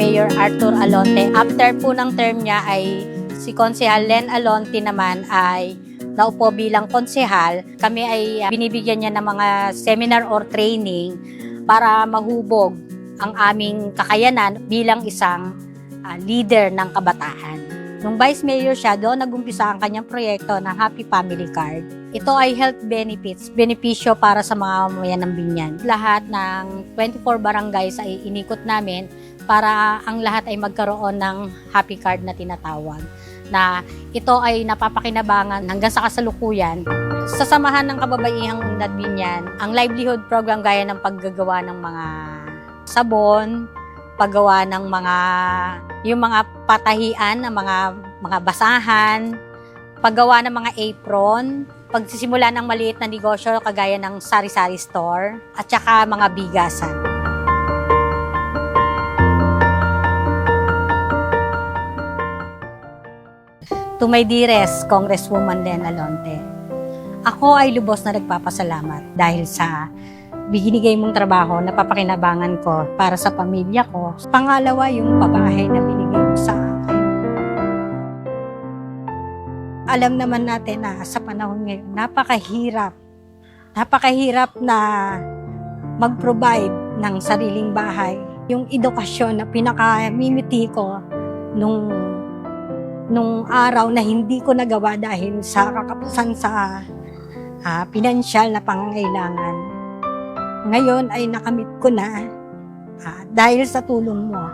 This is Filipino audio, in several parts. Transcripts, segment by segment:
Mayor Arthur Alonte. After po ng term niya ay si Konsehal Len Alonte naman ay naupo bilang konsehal. Kami ay ah, binibigyan niya ng mga seminar or training para mahubog ang aming kakayanan bilang isang ah, leader ng kabataan. Nung vice mayor siya, doon nagumpisa ang kanyang proyekto ng Happy Family Card. Ito ay health benefits, benepisyo para sa mga mamayan ng Binyan. Lahat ng 24 barangays ay inikot namin para ang lahat ay magkaroon ng happy card na tinatawag na ito ay napapakinabangan hanggang sa kasalukuyan. Sa samahan ng kababaihang unad Binyan, ang livelihood program gaya ng paggagawa ng mga sabon, paggawa ng mga yung mga patahian ng mga mga basahan, paggawa ng mga apron, pagsisimula ng maliit na negosyo kagaya ng sari-sari store, at saka mga bigasan. To my dearest Congresswoman Len Alonte, ako ay lubos na nagpapasalamat dahil sa binigay mong trabaho na papakinabangan ko para sa pamilya ko. Pangalawa, yung babae na binigay mo sa akin. Alam naman natin na sa panahon ngayon, napakahirap. Napakahirap na mag-provide ng sariling bahay. Yung edukasyon na pinakamimiti ko nung nung araw na hindi ko nagawa dahil sa kakapusan sa ah, pinansyal na pangangailangan ngayon ay nakamit ko na ah, dahil sa tulong mo.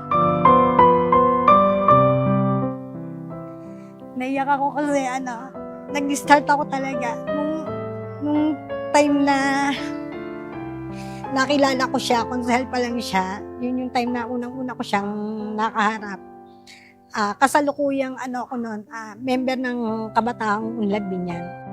Naiyak ako kasi ano, nag-start ako talaga nung, nung time na nakilala ko siya, konsehal pa lang siya, yun yung time na unang-una ko siyang nakaharap. Ah, kasalukuyang ano ako noon, ah, member ng Kabataang Unlad Binyan.